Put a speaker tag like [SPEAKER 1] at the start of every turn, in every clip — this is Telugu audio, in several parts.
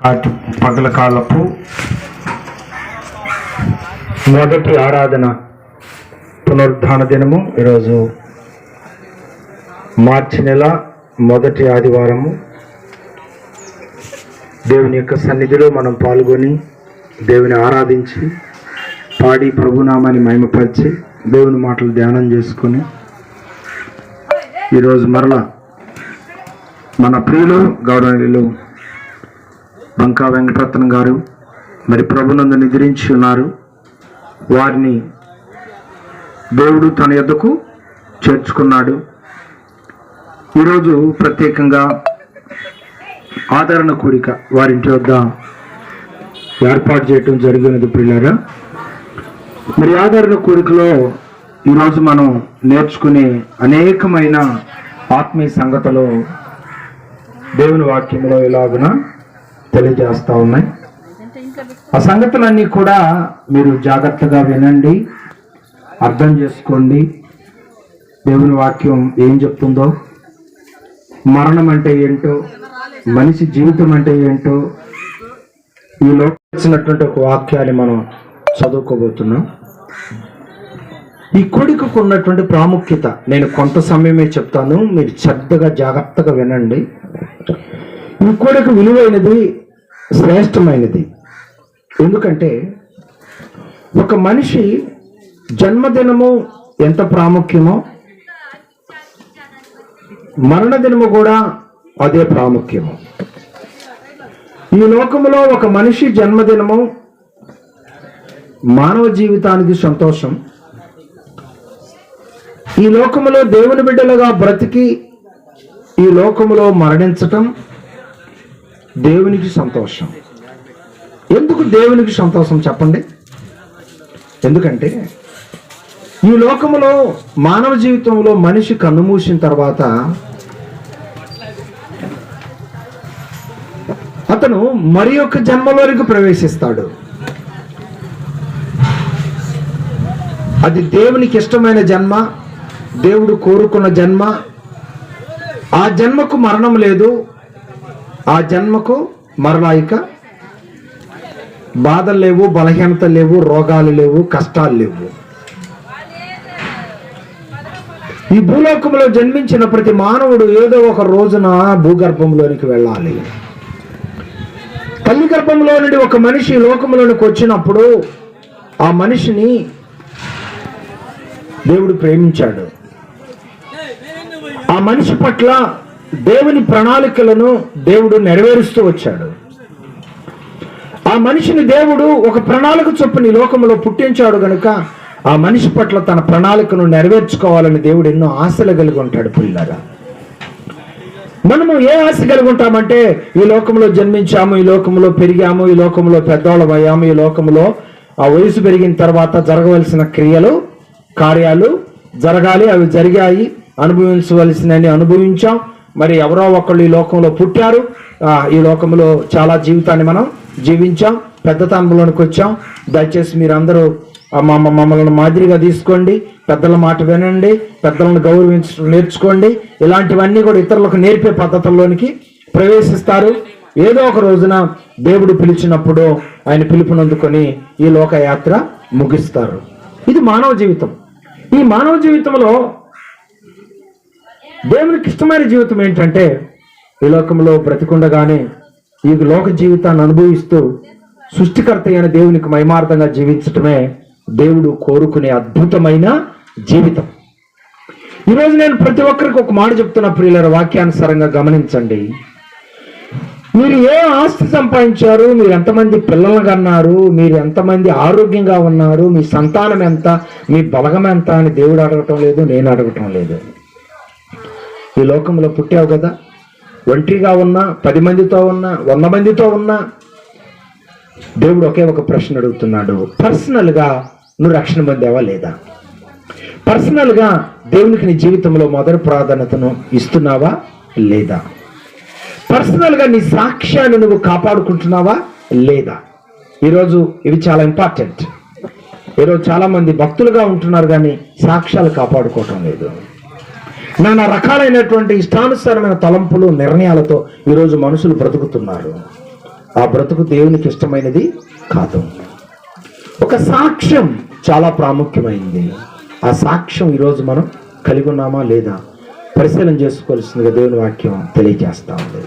[SPEAKER 1] కాటి పగల కాలపు మొదటి ఆరాధన పునరుద్ధాన దినము ఈరోజు మార్చి నెల మొదటి ఆదివారము. దేవుని యొక్క సన్నిధిలో మనం పాల్గొని దేవుని ఆరాధించి పాడి ప్రభునామాన్ని మహిమపరిచి దేవుని మాటలు ధ్యానం చేసుకొని ఈరోజు మరలా మన ప్రియులు గౌరవనీయులు బంకా వెంకటరత్నం గారు మరి ప్రభునందు నిద్రించి ఉన్నారు. వారిని దేవుడు తన యొద్దకు చేర్చుకున్నాడు. ఈరోజు ప్రత్యేకంగా ఆదరణ కూడిక వారింటి వద్ద ఏర్పాటు చేయటం జరిగినది పిల్లరా మరి ఆదరణ కూడికలో ఈరోజు మనం నేర్చుకునే అనేకమైన ఆత్మీయ సంగతులు దేవుని వాక్యంలో ఇలాగున తెలియజేస్తూ ఉన్నాయి. ఆ సంగతులన్నీ కూడా మీరు జాగ్రత్తగా వినండి అర్థం చేసుకోండి. దేవుని వాక్యం ఏం చెప్తుందో? మరణం అంటే ఏంటో మనిషి జీవితం అంటే ఏంటో ఈ వచ్చినటువంటి ఒక వాక్యాన్ని మనం చదువుకోబోతున్నాం. ఈ కొడుకుకు ఉన్నటువంటి ప్రాముఖ్యత నేను కొంత సమయమే చెప్తాను మీరు శ్రద్ధగా జాగ్రత్తగా వినండి. ఈ కొడుకు విలువైనది శ్రేష్టమైనది. ఎందుకంటే ఒక మనిషి జన్మదినము ఎంత ప్రాముఖ్యమో మరణదినము కూడా అదే ప్రాముఖ్యము. ఈ లోకములో ఒక మనిషి జన్మదినము మానవ జీవితానికి సంతోషం. ఈ లోకములో దేవుని బిడ్డలుగా బ్రతికి ఈ లోకములో మరణించటం దేవునికి సంతోషం. ఎందుకు దేవునికి సంతోషం చెప్పండి? ఎందుకంటే ఈ లోకములో మానవ జీవితంలో మనిషి కన్నుమూసిన తర్వాత అతను మరి యొక్క జన్మలోనికి ప్రవేశిస్తాడు. అది దేవునికి ఇష్టమైన జన్మ దేవుడు కోరుకున్న జన్మ. ఆ జన్మకు మరణం లేదు ఆ జన్మకు మరలాయిక బాధలు లేవు బలహీనత లేవు రోగాలు లేవు కష్టాలు లేవు. ఈ భూలోకంలో జన్మించిన ప్రతి మానవుడు ఏదో ఒక రోజున భూగర్భంలోనికి వెళ్ళాలి. తల్లి గర్భంలో నుండి ఒక మనిషి లోకంలోనికి వచ్చినప్పుడు ఆ మనిషిని దేవుడు ప్రేమించాడు. ఆ మనిషి పట్ల దేవుని ప్రణాళికలను దేవుడు నెరవేరుస్తూ వచ్చాడు. ఆ మనిషిని దేవుడు ఒక ప్రణాళిక చొప్పున ఈ లోకంలో పుట్టించాడు గనుక ఆ మనిషి పట్ల తన ప్రణాళికను నెరవేర్చుకోవాలని దేవుడు ఎన్నో ఆశలు కలిగి ఉంటాడు పిల్లగా మనము ఏ ఆశ కలిగి ఉంటామంటే ఈ లోకంలో జన్మించాము ఈ లోకంలో పెరిగాము ఈ లోకంలో పెద్దవాళ్ళం అయ్యాము ఈ లోకంలో ఆ వయసు పెరిగిన తర్వాత జరగవలసిన క్రియలు కార్యాలు జరగాలి అవి జరిగాయి అనుభవించవలసినవి అనుభవించాం మరి ఎవరో ఒకళ్ళు ఈ లోకంలో పుట్టారు. ఈ లోకంలో చాలా జీవితాన్ని మనం జీవించాం పెద్దతనంలోనికి వచ్చాం. దయచేసి మీరందరూ మమ్మ మమ్మల్ని మాదిరిగా తీసుకోండి. పెద్దల మాట వినండి. పెద్దలను గౌరవించడం నేర్చుకోండి. ఇలాంటివన్నీ కూడా ఇతరులకు నేర్పే పద్ధతుల్లోనికి ప్రవేశిస్తారు. ఏదో ఒక రోజున దేవుడు పిలిచినప్పుడు ఆయన పిలుపునందుకొని ఈ లోకయాత్ర ముగిస్తారు. ఇది మానవ జీవితం. ఈ మానవ జీవితంలో దేవునికి ఇష్టమైన జీవితం ఏంటంటే ఈ లోకంలో బ్రతికుండగానే ఈ లోక జీవితాన్ని అనుభవిస్తూ సృష్టికర్త అయిన దేవునికి మహిమార్థంగా జీవించటమే దేవుడు కోరుకునే అద్భుతమైన జీవితం. ఈరోజు నేను ప్రతి ఒక్కరికి ఒక మాట చెప్తున్న ప్రియుల వాక్యానుసారంగా గమనించండి. మీరు ఏ ఆస్తి సంపాదించారు మీరు ఎంతమంది పిల్లలు కన్నారు మీరు ఎంతమంది ఆరోగ్యంగా ఉన్నారు మీ సంతానం ఎంత మీ బలగం ఎంత అని దేవుడు అడగటం లేదు నేను అడగటం లేదు. ఈ లోకంలో పుట్టావు కదా. ఒంటరిగా ఉన్నా పది మందితో ఉన్నా వంద మందితో ఉన్నా దేవుడు ఒకే ఒక ప్రశ్న అడుగుతున్నాడు. పర్సనల్గా నువ్వు రక్షణ పొందావా లేదా? పర్సనల్గా దేవునికి నీ జీవితంలో మొదటి ప్రాధాన్యతను ఇస్తున్నావా లేదా? పర్సనల్గా నీ సాక్ష్యాన్ని నువ్వు కాపాడుకుంటున్నావా లేదా? ఈరోజు ఇవి చాలా ఇంపార్టెంట్. ఈరోజు చాలా మంది భక్తులుగా ఉంటున్నారు కానీ సాక్ష్యాలు కాపాడుకోవటం లేదు. నానా రకాలైనటువంటి ఇష్టానుసారమైన తలంపులు నిర్ణయాలతో ఈరోజు మనుషులు బ్రతుకుతున్నారు. ఆ బ్రతుకు దేవునికి ఇష్టమైనది కాదు. ఒక సాక్ష్యం చాలా ప్రాముఖ్యమైంది. ఆ సాక్ష్యం ఈరోజు మనం కలిగి ఉన్నామా లేదా పరిశీలన చేసుకోవాల్సిందిగా దేవుని వాక్యం తెలియజేస్తా ఉంది.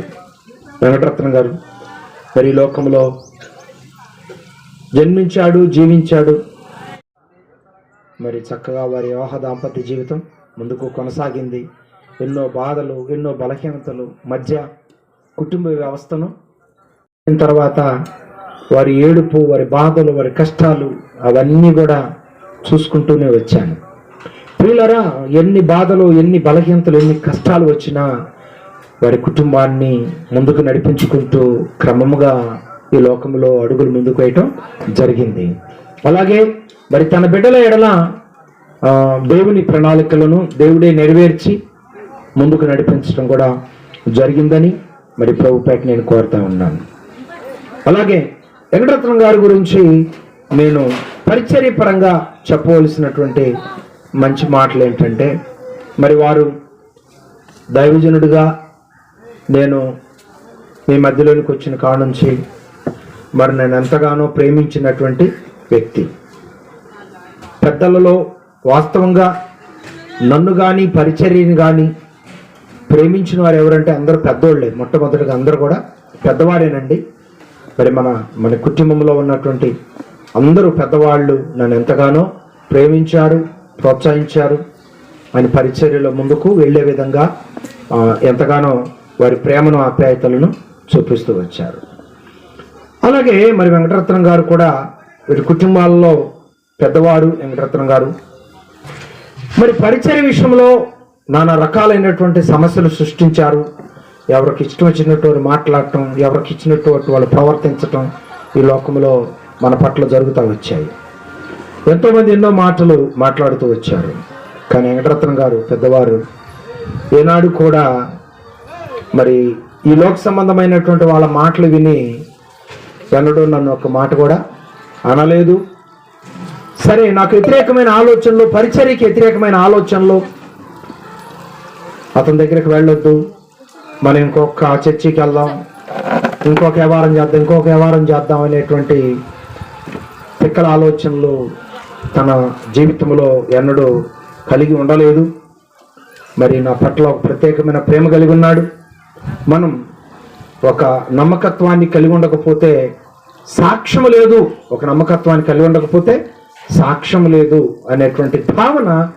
[SPEAKER 1] వెంకటరత్న గారు మరి లోకంలో జన్మించాడు జీవించాడు. మరి చక్కగా వారి వివాహ దాంపత్య జీవితం ముందుకు కొనసాగింది. ఎన్నో బాధలు ఎన్నో బలహీనతలు మధ్య కుటుంబ వ్యవస్థను తర్వాత వారి ఏడుపు వారి బాధలు వారి కష్టాలు అవన్నీ కూడా చూసుకుంటూనే వచ్చాను. ప్రియులరా ఎన్ని బాధలు ఎన్ని బలహీనతలు ఎన్ని కష్టాలు వచ్చినా వారి కుటుంబాన్ని ముందుకు నడిపించుకుంటూ క్రమముగా ఈ లోకంలో అడుగులు ముందుకు వేయటం జరిగింది. అలాగే మరి తన బిడ్డల ఎడల దేవుని ప్రణాళికలను దేవుడే నెరవేర్చి ముందుకు నడిపించడం కూడా జరిగిందని మరి ప్రభుపేట నేను కోరుతా ఉన్నాను. అలాగే వెంకటరత్నం గారి గురించి నేను పరిచర్య పరంగా చెప్పవలసినటువంటి మంచి మాటలు ఏంటంటే మరి వారు దైవజనుడిగా నేను మీ మధ్యలోనికి వచ్చిన కాడ నుంచి మరి నేను ఎంతగానో ప్రేమించినటువంటి వ్యక్తి. పెద్దలలో వాస్తవంగా నన్ను కానీ పరిచర్యని కానీ ప్రేమించిన వారు ఎవరంటే అందరూ పెద్దోళ్ళే. మొట్టమొదటిగా అందరూ కూడా పెద్దవాడేనండి. మరి మన మన కుటుంబంలో ఉన్నటువంటి అందరూ పెద్దవాళ్ళు నన్ను ఎంతగానో ప్రేమించారు ప్రోత్సహించారు. ఆయన పరిచర్యలో ముందుకు వెళ్ళే విధంగా ఎంతగానో వారి ప్రేమను ఆప్యాయతలను చూపిస్తూ వచ్చారు. అలాగే మరి వెంకటరత్నం గారు కూడా వీరి కుటుంబాల్లో పెద్దవారు వెంకటరత్నం గారు. మరి పరిచయ విషయంలో నానా రకాలైనటువంటి సమస్యలు సృష్టించారు. ఎవరికి ఇష్టం వచ్చినట్టు వారు మాట్లాడటం ఎవరికి ఇచ్చినట్టు వాళ్ళు ప్రవర్తించటం ఈ లోకంలో మన పట్ల జరుగుతూ వచ్చాయి. ఎంతోమంది ఎన్నో మాటలు మాట్లాడుతూ వచ్చారు. కానీ వెంకటరత్నం గారు పెద్దవారు ఏనాడు కూడా మరి ఈ లోక సంబంధమైనటువంటి వాళ్ళ మాటలు విని ఎన్నడూ నన్ను ఒక మాట కూడా అనలేదు. సరే నాకు వ్యతిరేకమైన ఆలోచనలు పరిచర్యకి వ్యతిరేకమైన ఆలోచనలు. అతని దగ్గరికి వెళ్ళొద్దు. మనం ఇంకొక చర్చికి వెళ్దాం. ఇంకొక వ్యవహారం చేద్దాం ఇంకొక వ్యవహారం చేద్దాం అనేటువంటి పిక్కల ఆలోచనలు తన జీవితంలో ఎన్నడూ కలిగి ఉండలేదు. మరి నా పట్ల ఒక ప్రత్యేకమైన ప్రేమ కలిగి ఉన్నాడు. మనం ఒక నమ్మకత్వాన్ని కలిగి ఉండకపోతే సాక్ష్యం లేదు. ఒక నమ్మకత్వాన్ని కలిగి ఉండకపోతే సాక్ష్యం లేదు అనేటువంటి భావన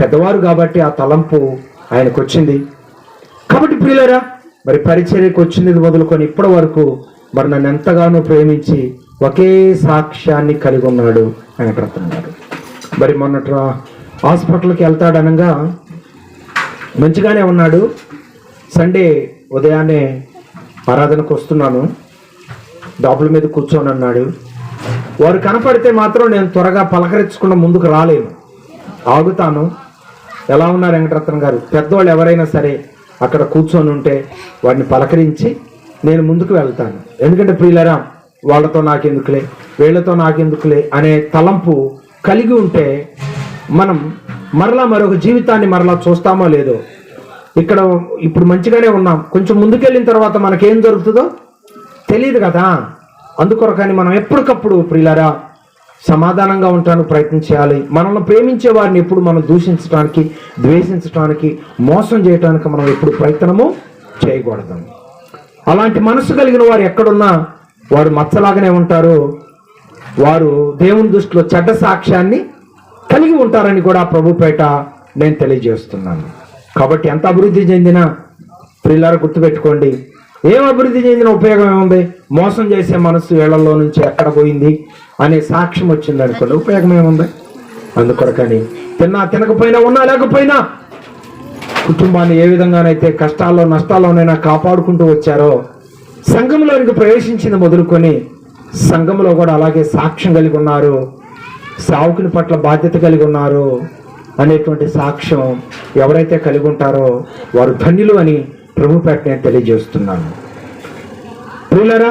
[SPEAKER 1] పెద్దవారు కాబట్టి ఆ తలంపు ఆయనకు వచ్చింది కాబట్టి ప్రియులరా మరి పరిచర్యకు వచ్చింది మొదలుకొని ఇప్పటి వరకు మరి నన్ను ఎంతగానో ప్రేమించి ఒకే సాక్ష్యాన్ని కలిగి ఉన్నాడు వెంకటరత్న గారు. మరి మొన్నట హాస్పిటల్కి వెళ్తాడనగా మంచిగానే ఉన్నాడు. సండే ఉదయాన్నే ఆరాధనకు వస్తున్నాను. డాబుల మీద కూర్చొని అన్నాడు వారు కనపడితే మాత్రం నేను త్వరగా పలకరించకుండా ముందుకు రాలేను. ఆగుతాను. ఎలా ఉన్నారు వెంకటరత్నం గారు? పెద్దవాళ్ళు ఎవరైనా సరే అక్కడ కూర్చొని ఉంటే వాడిని పలకరించి నేను ముందుకు వెళ్తాను. ఎందుకంటే ప్రియులరా వాళ్ళతో నాకెందుకులే వీళ్ళతో నాకెందుకులే అనే తలంపు కలిగి ఉంటే మనం మరలా మరొక జీవితాన్ని మరలా చూస్తామో లేదో. ఇక్కడ ఇప్పుడు మంచిగానే ఉన్నాం. కొంచెం ముందుకెళ్ళిన తర్వాత మనకేం దొరుకుతుందో తెలియదు కదా. అందుకొరకని మనం ఎప్పటికప్పుడు ప్రియులారా సమాధానంగా ఉండడానికి ప్రయత్నం చేయాలి. మనల్ని ప్రేమించే వారిని ఎప్పుడు మనం దూషించడానికి ద్వేషించడానికి మోసం చేయడానికి మనం ఎప్పుడు ప్రయత్నము చేయకూడదు. అలాంటి మనసు కలిగిన వారు ఎక్కడున్నా వారు మచ్చలాగానే ఉంటారు. వారు దేవుని దృష్టిలో చెడ్డ సాక్ష్యాన్ని కలిగి ఉంటారని కూడా ప్రభుపేట నేను తెలియజేస్తున్నాను. కాబట్టి ఎంత అభివృద్ధి చెందినా ప్రియులారా గుర్తుపెట్టుకోండి. ఏం అభివృద్ధి చెందిన ఉపయోగం ఏముంది? మోసం చేసే మనసు ఏళ్ళలో నుంచి ఎక్కడ పోయింది? అనే సాక్ష్యం వచ్చింది అనుకోండి. ఉపయోగం ఏముంది? అందుకొరకని. తిన్నా తినకపోయినా ఉన్నా లేకపోయినా కుటుంబాన్ని ఏ విధంగానైతే కష్టాల్లో నష్టాల్లోనైనా కాపాడుకుంటూ వచ్చారో సంఘంలోనికి ప్రవేశించింది మొదలుకొని సంఘంలో కూడా అలాగే సాక్ష్యం కలిగి ఉన్నారు. సావుకుని పట్ల బాధ్యత కలిగి ఉన్నారు అనేటువంటి సాక్ష్యం ఎవరైతే కలిగి ఉంటారో వారు ధన్యులు అని ప్రభు ప్రకటన తెలియజేస్తున్నాను. ప్రియులరా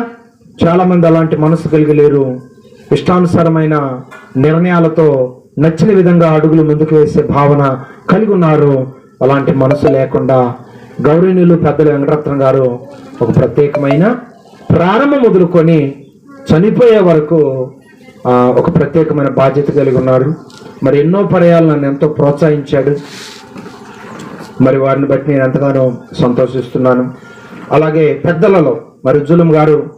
[SPEAKER 1] చాలామంది అలాంటి మనసు కలిగలేరు. ఇష్టానుసారమైన నిర్ణయాలతో నచ్చిన విధంగా అడుగులు ముందుకు వేసే భావన కలిగి ఉన్నారు. అలాంటి మనసు లేకుండా గౌరవనీయులు పెద్దలు వెంకటరత్నం గారు ఒక ప్రత్యేకమైన ప్రారంభం మొదలుకొని చనిపోయే వరకు ఒక ప్రత్యేకమైన బాధ్యత కలిగి ఉన్నారు. మరి ఎన్నో పర్యాలు నన్ను ఎంతో ప్రోత్సహించాడు. మరి వారిని బట్టి నేను ఎంతగానో సంతోషిస్తున్నాను. అలాగే పెద్దలలో మరి జులం గారు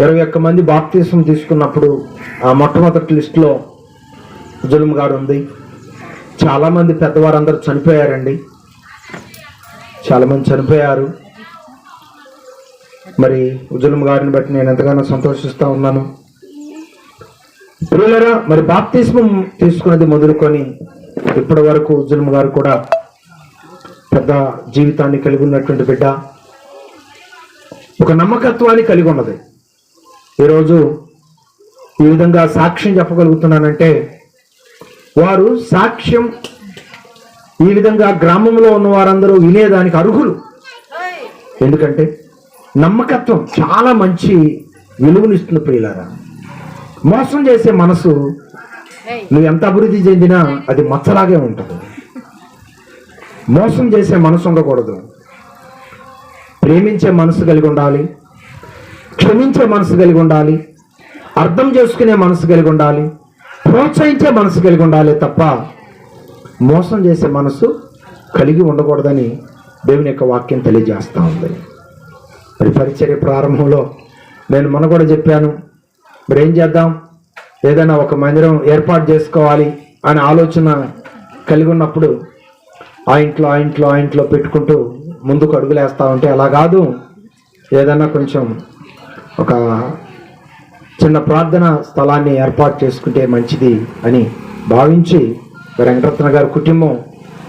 [SPEAKER 1] ఇరవై ఒక్క మంది బాప్తీసం తీసుకున్నప్పుడు ఆ మొట్టమొదటి లిస్టులో జులం గారు ఉంది. చాలామంది పెద్దవారందరూ చనిపోయారండి. చాలామంది చనిపోయారు. మరి ఉజ్జులం గారిని బట్టి నేను ఎంతగానో సంతోషిస్తూ ఉన్నాను. పిల్లలరా మరి బాప్తిస్మం తీసుకున్నది మొదలుకొని ఇప్పటి వరకు ఉజ్జులం గారు కూడా పెద్ద జీవితాన్ని కలిగి ఉన్నటువంటి బిడ్డ. ఒక నమ్మకత్వాన్ని కలిగి ఉన్నది. ఈరోజు ఈ విధంగా సాక్ష్యం చెప్పగలుగుతున్నానంటే వారు సాక్ష్యం ఈ విధంగా గ్రామంలో ఉన్న వారందరూ వినేదానికి అర్హులు. ఎందుకంటే నమ్మకత్వం చాలా మంచి విలువనిస్తుంది ప్రియులారా. మోసం చేసే మనసు నువ్వు ఎంత అభివృద్ధి చెందినా అది మచ్చలాగే ఉంటుంది. మోసం చేసే మనసు ఉండకూడదు. ప్రేమించే మనసు కలిగి ఉండాలి. క్షమించే మనసు కలిగి ఉండాలి. అర్థం చేసుకునే మనసు కలిగి ఉండాలి. ప్రోత్సహించే మనసు కలిగి ఉండాలి తప్ప మోసం చేసే మనసు కలిగి ఉండకూడదని దేవుని యొక్క వాక్యం తెలియజేస్తూ ఉంది. మరి పరిచర్య ప్రారంభంలో నేను మన కూడా చెప్పాను. మరి ఏం చేద్దాం? ఏదైనా ఒక మందిరం ఏర్పాటు చేసుకోవాలి అనే ఆలోచన కలిగి ఉన్నప్పుడు ఆ ఇంట్లో ఆ ఇంట్లో ఆ ఇంట్లో పెట్టుకుంటూ ముందుకు అడుగులేస్తూ ఉంటే అలా కాదు. ఏదైనా కొంచెం ఒక చిన్న ప్రార్థన స్థలాన్ని ఏర్పాటు చేసుకుంటే మంచిది అని భావించి వెంకటరత్న గారి కుటుంబం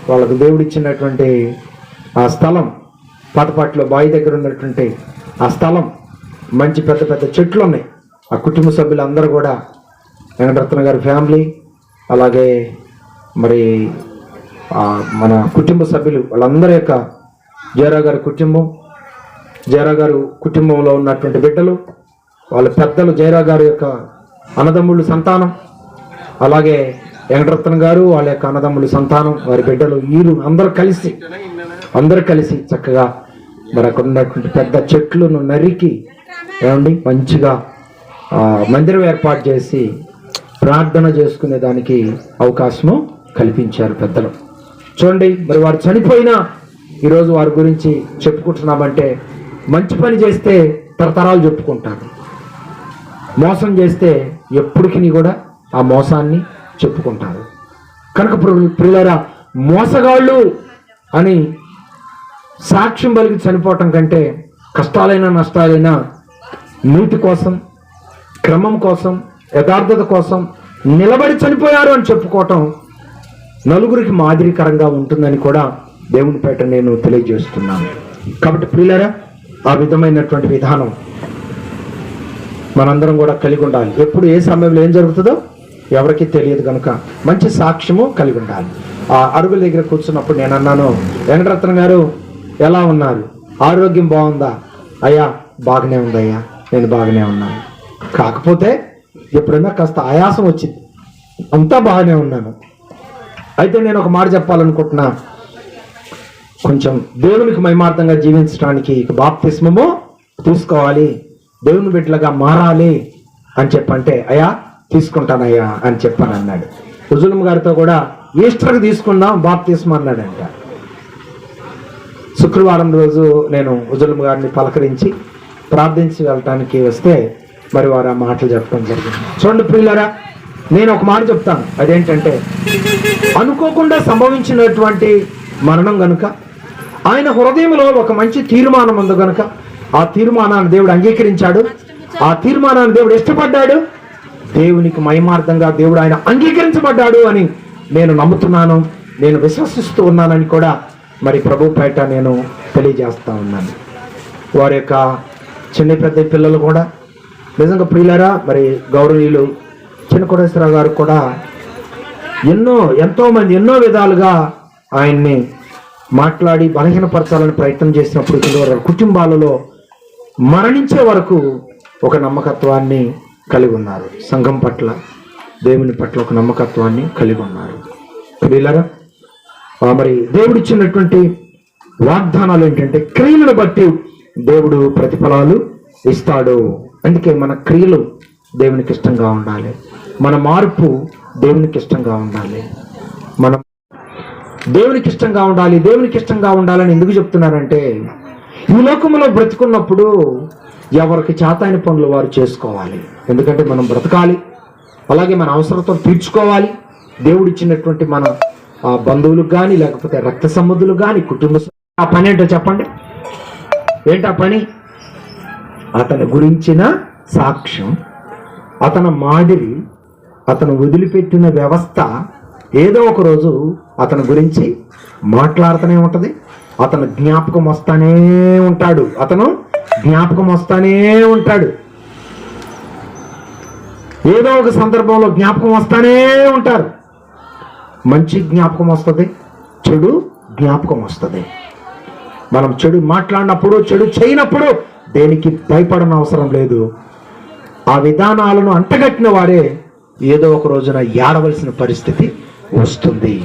[SPEAKER 1] వాళ్ళకు దేవుడిచ్చినటువంటి ఆ స్థలం పాటపాటిలో బావి దగ్గర ఉన్నటువంటి ఆ స్థలం మంచి పెద్ద పెద్ద చెట్లు ఉన్నాయి. ఆ కుటుంబ సభ్యులందరూ కూడా వెంకటరత్న గారి ఫ్యామిలీ అలాగే మరి మన కుటుంబ సభ్యులు వాళ్ళందరి యొక్క జయరా గారి కుటుంబం. జయరా గారు కుటుంబంలో ఉన్నటువంటి బిడ్డలు వాళ్ళ పెద్దలు జయరా గారి యొక్క అన్నదమ్ముళ్ళు సంతానం అలాగే వెంకటరత్న గారు వాళ్ళ యొక్క అన్నదమ్ముల సంతానం వారి బిడ్డలు వీరు అందరూ కలిసి అందరూ కలిసి చక్కగా మరి అక్కడ ఉన్నటువంటి పెద్ద చెట్లను నరికి ఏమండి మంచిగా మందిరం ఏర్పాటు చేసి ప్రార్థన చేసుకునే దానికి అవకాశము కల్పించారు పెద్దలు. చూడండి మరి వారు చనిపోయినా ఈరోజు వారి గురించి చెప్పుకుంటున్నామంటే మంచి పని చేస్తే తరతరాలు చెప్పుకుంటారు. మోసం చేస్తే ఎప్పటికీ కూడా ఆ మోసాన్ని చెప్పుకుంటారు. కనుక పిల్లరా మోసగాళ్ళు అని సాక్ష్యం పలికి చనిపోవటం కంటే కష్టాలైనా నష్టాలైనా నీతి కోసం క్రమం కోసం యథార్థత కోసం నిలబడి చనిపోయారు అని చెప్పుకోవటం నలుగురికి మాదిరికరంగా ఉంటుందని కూడా దేవుని పేట నేను తెలియజేస్తున్నాను. కాబట్టి ప్రియులరా ఆ విధమైనటువంటి విధానం మనందరం కూడా కలిగి ఉండాలి. ఎప్పుడు ఏ సమయంలో ఏం జరుగుతుందో ఎవరికి తెలియదు కనుక మంచి సాక్ష్యము కలిగి ఉండాలి. ఆ అరుగుల దగ్గర కూర్చున్నప్పుడు నేను అన్నాను వెంకటరత్న గారు ఎలా ఉన్నారు? ఆరోగ్యం బాగుందా? అయ్యా బాగానే ఉందయ్యా నేను బాగానే ఉన్నాను. కాకపోతే ఎప్పుడైనా కాస్త ఆయాసం వచ్చింది. అంతా బాగానే ఉన్నాను. అయితే నేను ఒక మాట చెప్పాలనుకుంటున్నా. కొంచెం దేవునికి మహిమార్థంగా జీవించడానికి బాప్తిస్మము తీసుకోవాలి. దేవుని బిడ్డలుగా మారాలి అని చెప్పంటే అయ్యా తీసుకుంటానయ్యా అని చెప్పాను అన్నాడు. హుజులం గారితో కూడా ఈస్టర్కి తీసుకుందాం బాప్తిస్మ అన్నాడంట. శుక్రవారం రోజు నేను హుజులం గారిని పలకరించి ప్రార్థించి వెళ్ళటానికి వస్తే మరి వారు ఆ మాటలు చెప్పడం జరిగింది. చూడండి ప్రియులరా నేను ఒక మాట చెప్తాను. అదేంటంటే అనుకోకుండా సంభవించినటువంటి మరణం గనుక ఆయన హృదయంలో ఒక మంచి తీర్మానం ఉంది గనుక ఆ తీర్మానాన్ని దేవుడు అంగీకరించాడు. ఆ తీర్మానాన్ని దేవుడు ఇష్టపడ్డాడు. దేవునికి మహిమార్థంగా దేవుడు ఆయన అంగీకరించబడ్డాడు అని నేను నమ్ముతున్నాను. నేను విశ్వసిస్తూ ఉన్నానని కూడా మరి ప్రభు పేట నేను తెలియజేస్తా ఉన్నాను. వారి యొక్క చిన్న పెద్ద పిల్లలు కూడా నిజంగా ప్రియులారా మరి గౌరవనీయులు చిన్న కోటేశ్వరరావు గారు కూడా ఎన్నో ఎంతోమంది ఎన్నో విధాలుగా ఆయన్ని మాట్లాడి బలహీనపరచాలని ప్రయత్నం చేసినప్పుడు వారి కుటుంబాలలో మరణించే వరకు ఒక నమ్మకత్వాన్ని కలిగి ఉన్నారు. సంఘం పట్ల దేవుని పట్ల ఒక నమ్మకత్వాన్ని కలిగి ఉన్నారు. ప్రియులరా మరి దేవుడిచ్చినటువంటి వాగ్దానాలు ఏంటంటే క్రియలను బట్టి దేవుడు ప్రతిఫలాలు ఇస్తాడు. అందుకే మన క్రియలు దేవునికి ఇష్టంగా ఉండాలి. మన మార్పు దేవునికి ఇష్టంగా ఉండాలి. మనం దేవునికి ఇష్టంగా ఉండాలి దేవునికి ఇష్టంగా ఉండాలని ఎందుకు చెప్తున్నారంటే ఈ లోకంలో బ్రతుకున్నప్పుడు ఎవరికి చేతాని పనులు వారు చేసుకోవాలి. ఎందుకంటే మనం బ్రతకాలి. అలాగే మన అవసరంతో తీర్చుకోవాలి. దేవుడు ఇచ్చినటువంటి మన ఆ, బంధువులకు కానీ లేకపోతే రక్త సంబంధులు కానీ కుటుంబ ఆ పని ఏంటో చెప్పండి. ఏంటి ఆ పని? అతని గురించిన సాక్ష్యం అతని మాదిరి అతను వదిలిపెట్టిన వ్యవస్థ ఏదో ఒక రోజు అతని గురించి మాట్లాడుతూనే ఉంటుంది. అతను జ్ఞాపకం వస్తానే ఉంటాడు. అతను జ్ఞాపకం వస్తానే ఉంటాడు. ఏదో ఒక సందర్భంలో జ్ఞాపకం వస్తానే ఉంటారు. మంచి జ్ఞాపకం వస్తుంది చెడు జ్ఞాపకం వస్తుంది. మనం చెడు మాట్లాడినప్పుడు చెడు చేయనప్పుడు దేనికి భయపడన అవసరం లేదు. ఆ విధానాలను అంటగట్టిన వారే ఏదో ఒక రోజున ఏడవలసిన పరిస్థితి వస్తుంది.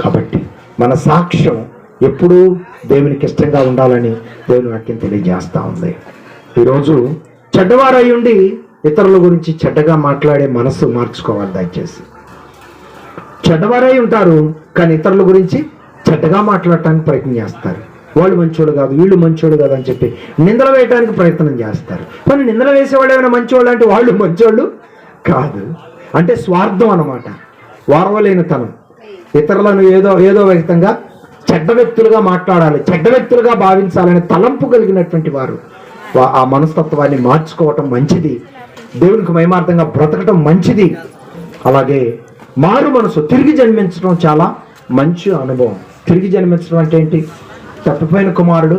[SPEAKER 1] కాబట్టి మన సాక్ష్యం ఎప్పుడూ దేవునికి ఇష్టంగా ఉండాలని దేవుని వాక్యం తెలియజేస్తూ ఉంది. ఈరోజు చెడ్డవారై ఉండి ఇతరుల గురించి చెడ్డగా మాట్లాడే మనసు మార్చుకోవాలి దయచేసి. చెడ్డవారై ఉంటారు కానీ ఇతరుల గురించి చెడ్డగా మాట్లాడటానికి ప్రయత్నం చేస్తారు. వాళ్ళు మంచోడు కాదు వీళ్ళు మంచోడు కాదు అని చెప్పి నిందలు వేయడానికి ప్రయత్నం చేస్తారు. కానీ నిందలు వేసేవాళ్ళు ఏమైనా మంచోళ్ళు అంటే వాళ్ళు మంచోళ్ళు కాదు. అంటే స్వార్థం అన్నమాట. వారవలేనితనం. ఇతరులను ఏదో ఏదో విధంగా చెడ్డ వ్యక్తులుగా మాట్లాడాలి చెడ్డ వ్యక్తులుగా భావించాలని తలంపు కలిగినటువంటి వారు. ఆ మనస్తత్వాన్ని మార్చుకోవటం మంచిది. దేవునికి మహిమార్థంగా బ్రతకటం మంచిది. అలాగే మారు మనసు తిరిగి జన్మించడం చాలా మంచి అనుభవం. తిరిగి జన్మించడం అంటే ఏంటి? తప్పిపోయిన కుమారుడు.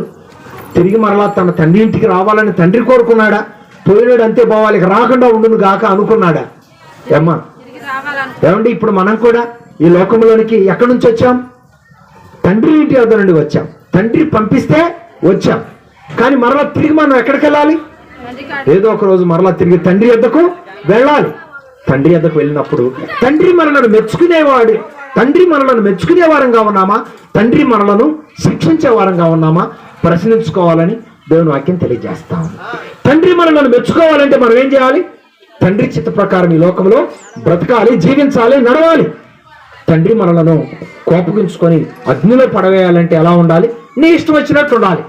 [SPEAKER 1] తిరిగి మరలా తన తండ్రి ఇంటికి రావాలని తండ్రి కోరుకున్నాడా? పోయినాడు అంతే పోవాలి రాకుండా ఉండును గాక అనుకున్నాడా? ఏమ్మా? ఏమండి ఇప్పుడు మనం కూడా ఈ లోకంలోనికి ఎక్కడి నుంచి వచ్చాం? తండ్రి ఇంటి వద్ద నుండి వచ్చాం. తండ్రి పంపిస్తే వచ్చాం. కానీ మరలా తిరిగి మనం ఎక్కడికి వెళ్ళాలి ఏదో ఒక రోజు మరలా తిరిగి తండ్రి వద్దకు వెళ్ళాలి. తండ్రి వద్దకు వెళ్ళినప్పుడు తండ్రి మనలను మెచ్చుకునేవాడు. తండ్రి మనలను మెచ్చుకునే వారంగా ఉన్నామా? తండ్రి మనలను శిక్షించే వారంగా ఉన్నామా? ప్రశ్నించుకోవాలని దేవుని వాక్యం తెలియజేస్తాం. తండ్రి మనలను మెచ్చుకోవాలంటే మనం ఏం చేయాలి? తండ్రి చిత్త ప్రకారం ఈ లోకంలో బ్రతకాలి జీవించాలి నడవాలి. తండ్రి మనలను కోపగించుకొని అగ్నిలో పడవేయాలంటే ఎలా ఉండాలి? నీ ఇష్టం వచ్చినట్టు ఉండాలి.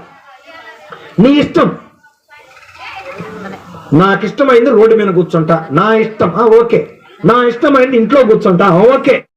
[SPEAKER 1] నీ ఇష్టం. నాకు ఇష్టమైంది రోడ్డు మీద కూర్చుంటా. నా ఇష్టం. ఓకే. నా ఇష్టమైంది ఇంట్లో కూర్చుంటా. ఓకే.